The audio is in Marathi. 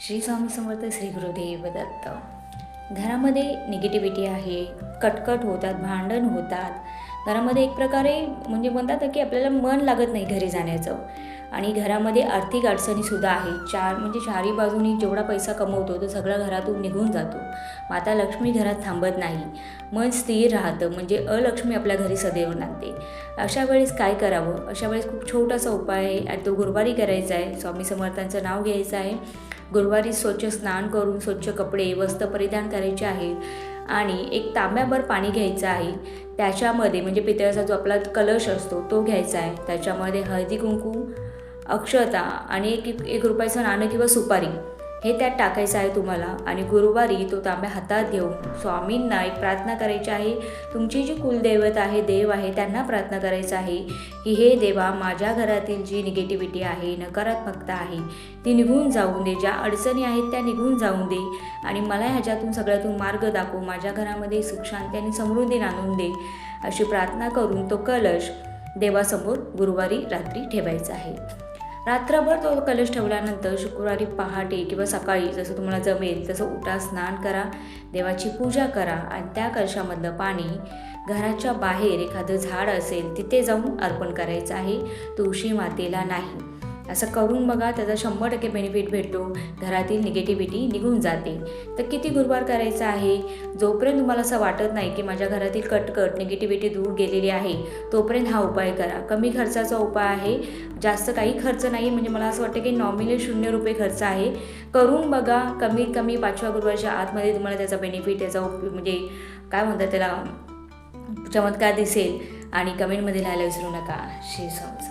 श्री स्वामी समर्थ श्री गुरुदेव दत्त. घरामध्ये निगेटिव्हिटी आहे कटकट होतात भांडण होतात. घरामध्ये एक प्रकारे म्हणजे म्हणतात की आपल्याला मन लागत नाही घरी जाण्याचं. आणि घरामध्ये आर्थिक अडचणीसुद्धा आहे. चार म्हणजे चारी बाजूनी जेवढा पैसा कमवतो तो सगळा घरातून निघून जातो. माता लक्ष्मी घरात थांबत नाही. मन स्थिर राहतं म्हणजे अलक्ष्मी आपल्या घरी सदैव नांदते. अशा वेळेस काय करावं? अशा वेळेस खूप छोटासा उपाय आहे. आणि तो गुरुवारी करायचा आहे. स्वामी समर्थांचं नाव घ्यायचं आहे. गुरुवारी स्वच्छ स्नान करून स्वच्छ कपडे वस्त्र परिधान करायचे आहेत आणि एक तांब्याभर पाणी घ्यायचं आहे. त्याच्यामध्ये म्हणजे पितळाचा जो आपला कलश असतो तो घ्यायचा आहे. त्याच्यामध्ये हळदी कुंकू अक्षता आणि एक एक रुपयाचं नाणं किंवा सुपारी हे त्यात टाकायचं आहे तुम्हाला. आणि गुरुवारी तो तांब्या हातात घेऊन स्वामींना एक प्रार्थना करायची आहे. तुमची जी कुलदैवत आहे देव आहे त्यांना प्रार्थना करायचं आहे की हे देवा माझ्या घरातील जी निगेटिव्हिटी आहे नकारात्मकता आहे ती निघून जाऊन दे. ज्या अडचणी आहेत त्या निघून जाऊन दे. आणि मला ह्याच्यातून सगळ्यातून मार्ग दाखव. माझ्या घरामध्ये सुखशांती आणि समृद्धी आणून दे. अशी प्रार्थना करून तो कलश देवासमोर गुरुवारी रात्री ठेवायचा आहे. रात्रभर तो कलश ठेवल्यानंतर शुक्रवारी पहाटे किंवा सकाळी जसं तुम्हाला जमेल तसं उठा स्नान करा देवाची पूजा करा आणि त्या कलशामधलं पाणी घराच्या बाहेर एखादं झाड असेल तिथे जाऊन अर्पण करायचं आहे. तुळशी मातेला नाही. असं करून बघा त्याचा शंभर टक्के बेनिफिट भेटतो. घरातील निगेटिव्हिटी निघून जाते. तर किती गुरुवार करायचा आहे? जोपर्यंत तुम्हाला असं वाटत नाही की माझ्या घरातील कटकट निगेटिव्हिटी दूर गेलेली आहे तोपर्यंत हा उपाय करा. कमी खर्चाचा उपाय आहे. जास्त काही खर्च नाही म्हणजे मला असं वाटतं की नॉमिनल शून्य रुपये खर्च आहे. करून बघा कमीत कमी पाचव्या गुरुवारच्या आतमध्ये तुम्हाला त्याचा बेनिफिट त्याचा उपयोग म्हणजे काय म्हणतात त्याला चमत्कार दिसेल. आणि कमेंटमध्ये लिहायला विसरू नका. श्री समज